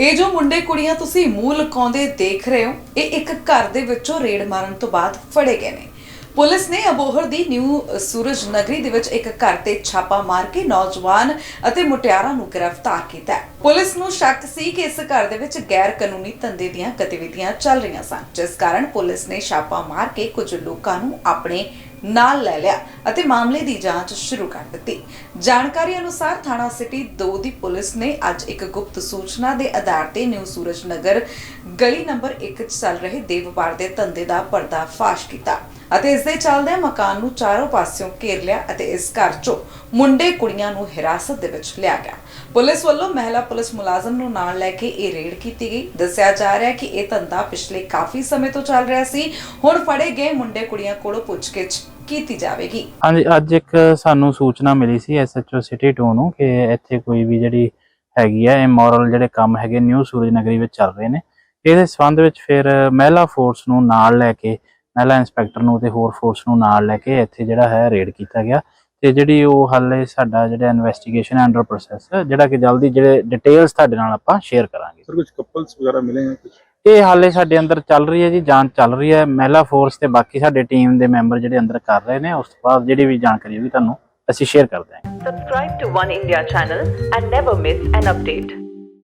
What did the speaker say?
ਇਹ ਜੋ ਮੁੰਡੇ ਕੁੜੀਆਂ ਤੁਸੀਂ ਮੂੰਹ ਲੁਕਾਉਂਦੇ ਦੇਖ ਰਹੇ ਹੋ, ਇਹ ਇੱਕ ਘਰ ਦੇ ਵਿੱਚੋਂ ਰੇਡ ਮਾਰਨ ਤੋਂ ਬਾਅਦ ਫੜੇ ਗਏ ਨੇ। ਪੁਲਿਸ ਨੇ ਅਬੋਹਰ ਦੀ ਨਿਊ ਸੂਰਜ ਨਗਰੀ ਦੇ ਵਿੱਚ ਇੱਕ ਘਰ ਤੇ ਛਾਪਾ ਮਾਰ ਕੇ ਨੌਜਵਾਨ ਅਤੇ ਮੁਟਿਆਰਾਂ ਨੂੰ ਗ੍ਰਿਫਤਾਰ ਕੀਤਾ ਹੈ। ਪੁਲਿਸ ਨੂੰ ਸ਼ੱਕ ਸੀ ਕਿ ਇਸ ਘਰ ਦੇ ਵਿੱਚ ਗੈਰ ਕਾਨੂੰਨੀ ਧੰਦੇ ਦੀਆਂ ਗਤੀਵਿਧੀਆਂ ਚੱਲ ਰਹੀਆਂ ਸਨ, ਜਿਸ ਕਾਰਨ ਪੁਲਿਸ ਨੇ ਛਾਪਾ ਮਾਰ ਕੇ ਕੁਝ ਲੋਕਾਂ ਨੂੰ ਆਪਣੇ ਨਾਲ ਲੈ ਲਿਆ ਅਤੇ ਮਾਮਲੇ ਦੀ ਜਾਂਚ ਸ਼ੁਰੂ ਕਰ ਦਿੱਤੀ। ਜਾਣਕਾਰੀ ਅਨੁਸਾਰ ਥਾਣਾ ਸਿਟੀ 2 ਦੀ ਪੁਲਿਸ ਨੇ ਅੱਜ ਇੱਕ ਗੁਪਤ ਸੂਚਨਾ ਦੇ ਆਧਾਰ ਤੇ ਨਿਊ ਸੂਰਜ ਨਗਰ ਗਲੀ ਨੰਬਰ 1 'ਚ ਚੱਲ ਰਹੇ ਦੇਵ ਵਪਾਰ ਦੇ ਧੰਦੇ ਦਾ ਪਰਦਾਫਾਸ਼ ਕੀਤਾ। ਅਤੇ ਇਸ ਦੇ ਚੱਲਦਿਆਂ ਮਕਾਨ ਨੂੰ ਚਾਰੋਂ ਪਾਸਿਓਂ ਘੇਰ ਲਿਆ ਅਤੇ ਇਸ ਘਰ 'ਚੋਂ ਮੁੰਡੇ ਕੁੜੀਆਂ ਨੂੰ ਹਿਰਾਸਤ ਦੇ ਵਿੱਚ ਲਿਆ ਗਿਆ। ਪੁਲਿਸ ਵੱਲੋਂ ਮਹਿਲਾ ਪੁਲਿਸ ਮੁਲਾਜ਼ਮ ਨੂੰ ਨਾਲ ਲੈ ਕੇ ਇਹ ਰੇਡ ਕੀਤੀ ਗਈ। ਦੱਸਿਆ ਜਾ ਰਿਹਾ ਹੈ ਕਿ ਇਹ ਧੰਦਾ ਪਿਛਲੇ ਕਾਫੀ ਸਮੇਂ ਤੋਂ ਚੱਲ ਰਿਹਾ ਸੀ। ਹੁਣ ਫੜੇ ਗਏ ਮੁੰਡੇ ਕੁੜੀਆਂ ਕੋਲੋਂ ਪੁੱਛਗਿੱਛ ਕੀਤੀ ਜਾਵੇਗੀ। ਹਾਂਜੀ, ਅੱਜ ਇੱਕ ਸਾਨੂੰ ਸੂਚਨਾ ਮਿਲੀ ਸੀ ਐਸਐਚਓ ਸਿਟੀ 2 ਨੂੰ ਕਿ ਇੱਥੇ ਕੋਈ ਵੀ ਜਿਹੜੀ ਹੈਗੀ ਆ ਇਮੋਰਲ ਜਿਹੜੇ ਕੰਮ ਹੈਗੇ, ਨਿਊ ਸੂਰਜ ਨਗਰੀ ਵਿੱਚ ਚੱਲ ਰਹੇ ਨੇ। ਇਹਦੇ ਸੰਬੰਧ ਵਿੱਚ ਫਿਰ ਮਹਿਲਾ ਫੋਰਸ ਨੂੰ ਨਾਲ ਲੈ ਕੇ ਮਹਿਲਾ ਇੰਸਪੈਕਟਰ ਨੂੰ ਤੇ ਹੋਰ ਫੋਰਸ ਨੂੰ ਨਾਲ ਲੈ ਕੇ ਇੱਥੇ ਜਿਹੜਾ ਹੈ ਰੇਡ ਕੀਤਾ ਗਿਆ। ਤੇ ਜਿਹੜੀ ਉਹ ਹਾਲੇ ਸਾਡਾ ਜਿਹੜਾ ਇਨਵੈਸਟੀਗੇਸ਼ਨ ਅੰਡਰ ਪ੍ਰੋਸੈਸ ਜਿਹੜਾ ਕਿ ਜਲਦੀ ਜਿਹੜੇ ਡਿਟੇਲਸ ਤੁਹਾਡੇ ਨਾਲ ਆਪਾਂ ਸ਼ੇਅਰ ਕਰਾਂਗੇ। ਸਰ ਕੁਝ ਕਪਲਸ ਵਗੈਰਾ ਮਿਲੇਗੇ ਕੁਝ ਇਹ ਹਾਲੇ ਸਾਡੇ ਅੰਦਰ ਚੱਲ ਰਹੀ ਹੈ ਜੀ ਜਾਂਚ ਚੱਲ ਰਹੀ ਹੈ। ਮਹਿਲਾ ਫੋਰਸ ਤੇ ਬਾਕੀ ਸਾਡੇ ਟੀਮ ਦੇ ਮੈਂਬਰ ਜਿਹੜੇ ਅੰਦਰ ਕਰ ਰਹੇ ਨੇ ਉਸ ਤੋਂ ਬਾਅਦ ਜਿਹੜੀ ਵੀ ਜਾਣਕਾਰੀ ਹੋਈ ਤੁਹਾਨੂੰ ਅਸੀਂ ਸ਼ੇਅਰ ਕਰ ਦਾਂਗੇ subscribe to one India channel and never miss an update